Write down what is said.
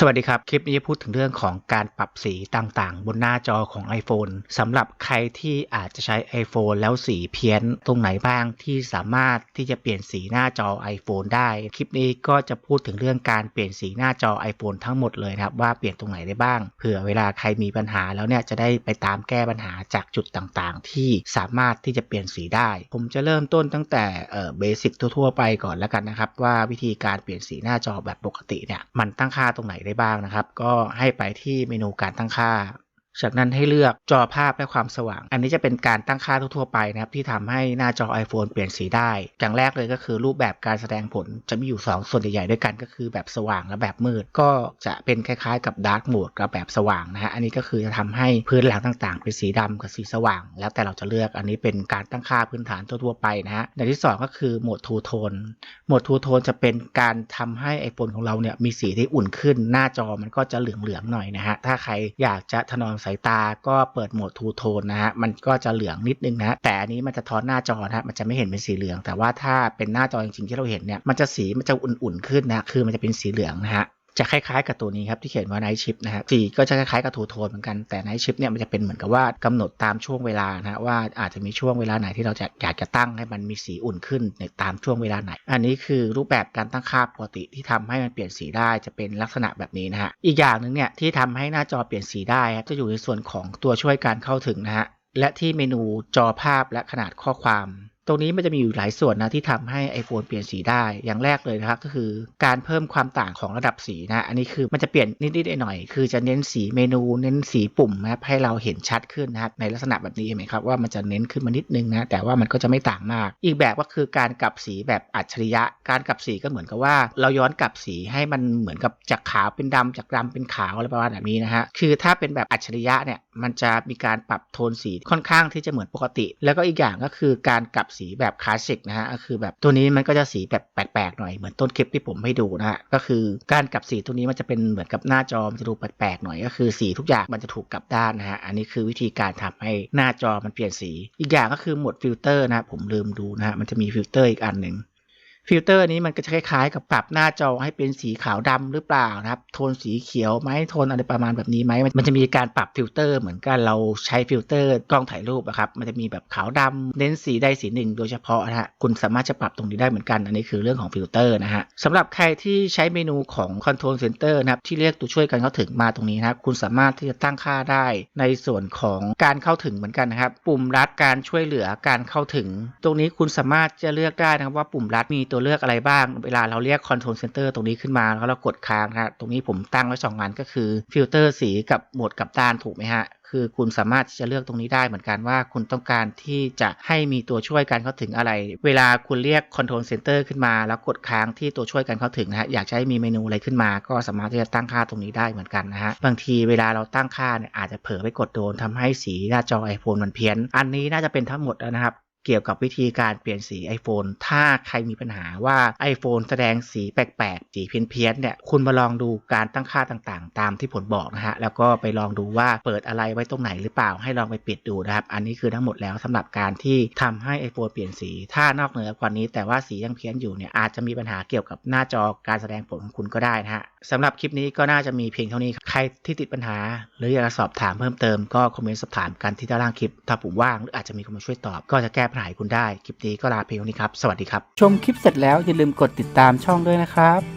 สวัสดีครับ คลิปนี้พูดถึงเรื่องของการปรับสีต่างๆ บนหน้าจอของ iPhone สำหรับใครที่อาจจะใช้ iPhone แล้วสีเพี้ยนตรงไหนบ้างที่สามารถที่จะเปลี่ยนสีหน้าจอ iPhone ได้ คลิปนี้ก็จะพูดถึงเรื่องการเปลี่ยนสีหน้าจอ iPhone ทั้งหมดเลยนะครับว่าเปลี่ยนตรงไหนได้บ้างเผื่อเวลาใครมีปัญหาแล้วเนี่ยจะได้ไปตามแก้ปัญหาจากจุดต่างๆ ที่สามารถที่จะเปลี่ยนสีได้ ผมจะเริ่มต้นตั้งแต่เอ่อเบสิกทั่วๆไปก่อนแล้วกันนะครับว่าวิธีการเปลี่ยนสีหน้าจอแบบปกติเนี่ยมันตั้งค่าตรงไหนได้บ้างนะครับ ก็ให้ไปที่เมนูการตั้งค่า จากนั้นให้เลือกจอภาพและความสว่าง อันนี้จะเป็นการตั้งค่าทั่วๆไปนะครับที่ทำให้หน้าจอ iPhone เปลี่ยนสีได้ อย่างแรกเลยก็คือรูปแบบการแสดงผลจะมีอยู่ 2 ส่วนใหญ่ๆด้วยกันก็คือแบบสว่างและแบบมืด ก็จะเป็นคล้ายๆกับ Dark Mode กับแบบสว่างนะฮะ อันนี้ก็คือจะทำให้พื้นหลังต่างๆ เป็นสีดำกับสีสว่าง แล้วแต่เราจะเลือก อันนี้เป็นการตั้งค่าพื้นฐานทั่วๆไปนะฮะในที่สองก็คือโหมด Two Tone โหมด Two Tone จะเป็นการทำให้ iPhone ของเราเนี่ยมีสีที่อุ่นขึ้น หน้าจอมันก็จะเหลืองๆหน่อยนะฮะ ถ้าใครอยากจะถนอมสายตาก็เปิดโหมด Two Tone นะฮะมันก็จะเหลืองนิดนึงนะแต่อันนี้มันจะทอนหน้าจอนะฮะมันจะไม่เห็นเป็นสีเหลือง แต่ว่าถ้าเป็นหน้าจอจริงๆที่เราเห็นเนี่ยมันจะสีมันจะอุ่นๆขึ้นนะคือมันจะเป็นสีเหลืองนะฮะ จะคล้ายๆกับตัวนี้ครับที่เขียนว่า Night Shift นะฮะสีก็จะคล้ายๆกับทูโทนเหมือนกันแต่ Night Shift เนี่ยมันจะเป็นเหมือนกับว่ากำหนดตามช่วงเวลานะฮะว่าอาจจะมีช่วงเวลาไหนที่เราจะอยากจะตั้งให้มันมีสีอุ่นขึ้นในตามช่วงเวลาไหน อันนี้คือรูปแบบการตั้งค่าปกติที่ทำให้มันเปลี่ยนสีได้จะเป็นลักษณะแบบนี้นะฮะอีกอย่างหนึ่งเนี่ยที่ทำให้หน้าจอเปลี่ยนสีได้ครับจะอยู่ในส่วนของตัวช่วยการเข้าถึงนะฮะและที่เมนูจอภาพและขนาดข้อความ ตรงนี้มันจะมีอยู่หลายส่วนนะที่ทำให้ iPhone เปลี่ยนสีได้ อย่างแรกเลยนะครับก็คือการเพิ่มความต่างของระดับสีนะ อันนี้คือมันจะเปลี่ยนนิดๆหน่อยๆคือจะเน้นสีเมนู เน้นสีปุ่มนะครับให้เราเห็นชัดขึ้นนะครับในลักษณะแบบนี้เห็นไหมครับว่ามันจะเน้นขึ้นมานิดนึงนะแต่ว่ามันก็จะไม่ต่างมาก อีกแบบก็คือการกลับสีแบบอัจฉริยะ การกลับสีก็เหมือนกับว่า เราย้อนกลับสีให้มันเหมือนกับจากขาวเป็นดำจากดำเป็นขาวอะไรประมาณแบบนี้นะฮะคือถ้าเป็นแบบอัจฉริยะเนี่ยมันจะมีการปรับโทนสีค่อนข้างที่จะเหมือนปกติ แล้วก็อีกอย่างก็คือการกลับสีแบบคลาสสิกนะฮะก็คือแบบตัวนี้มันก็จะสีแบบแปลกๆหน่อยเหมือนต้นคลิปที่ผมให้ดูนะฮะก็คือการกลับสีตัวนี้มันจะเป็นเหมือนกับหน้าจอมันจะดูแปลกๆหน่อยก็คือสีทุกอย่างมันจะถูกกลับด้านนะฮะอันนี้คือวิธีการทำให้หน้าจอมันเปลี่ยนสี อีกอย่างก็คือโหมดฟิลเตอร์นะผมลืมดูนะฮะมันจะมีฟิลเตอร์อีกอันหนึ่ง ฟิลเตอร์นี้มันก็จะคล้ายๆ กับปรับหน้าจอให้เป็นสีขาวดำหรือเปล่านะครับ โทนสีเขียวไหมโทนอะไรประมาณแบบนี้ไหมมันจะมีการปรับฟิลเตอร์เหมือนกันเราใช้ฟิลเตอร์กล้องถ่ายรูปอะครับมันจะมีแบบขาวดำเน้นสีใดสีหนึ่ง โดยเฉพาะนะฮะคุณสามารถจะปรับตรงนี้ได้เหมือนกัน อันนี้คือเรื่องของฟิลเตอร์นะฮะสำหรับใครที่ใช้เมนูของ Control Center นะครับที่เรียกตัวช่วยกันเข้าถึงมาตรงนี้นะครับคุณสามารถที่จะตั้งค่าได้ในส่วนของการเข้าถึงเหมือนกันนะครับปุ่มรัดการช่วยเหลือการเข้าถึง ตรงนี้คุณสามารถจะเลือกได้นะครับว่าปุ่มรัดมีตัวเลือกอะไรบ้าง เวลาเราเรียก Control Center ตรงนี้ขึ้นมา แล้วเรากดค้างนะตรงนี้ผมตั้งไว้สองอันก็คือฟิลเตอร์สีกับโหมดกับด้านถูกไหมฮะคือคุณสามารถที่จะเลือกตรงนี้ได้เหมือนกันว่าคุณต้องการที่จะให้มีตัวช่วยการเข้าถึงอะไร เวลาคุณเรียก Control Center ขึ้นมา แล้วกดค้างที่ตัวช่วยการเข้าถึงนะฮะอยากให้มีเมนูอะไรขึ้นมา ก็สามารถที่จะตั้งค่าตรงนี้ได้เหมือนกันนะฮะบางทีเวลาเราตั้งค่าเนี่ยอาจจะเผลอไปกดโดนทำให้สีหน้าจอ iPhone มันเพี้ยน อันนี้น่าจะเป็นทั้งหมดแล้วนะครับ เกี่ยวกับวิธีการเปลี่ยนสี iPhone ถ้าใครมีปัญหาว่า iPhone แสดงสีแปลกๆ สีเพี้ยนๆเนี่ยคุณมาลองดูการตั้งค่าต่างๆ ตามที่ผลบอกนะฮะ แล้วก็ไปลองดูว่าเปิดอะไรไว้ตรงไหนหรือเปล่าให้ลองไปปิดดูนะครับ อันนี้คือทั้งหมดแล้วสำหรับการที่ทำให้ iPhone เปลี่ยนสี ถ้านอกเหนือกว่านี้แต่ว่าสียังเพี้ยนอยู่เนี่ยอาจจะมีปัญหาเกี่ยวกับหน้าจอการแสดงผลของคุณก็ได้นะฮะสำหรับคลิปนี้ก็น่าจะมีเพียงเท่านี้ครับใครที่ติดปัญหา หรืออยากจะสอบถามเพิ่มเติมก็คอมเมนต์สอบถามกันที่ด้านล่างคลิป ถ้าผมว่างหรืออาจจะมีคนมาช่วยตอบก็จะแก้ปัญหายคุณได้ คลิปนี้ก็ลาเพียงนี้ครับ สวัสดีครับ ชมคลิปเสร็จแล้วอย่าลืมกดติดตามช่องด้วยนะครับ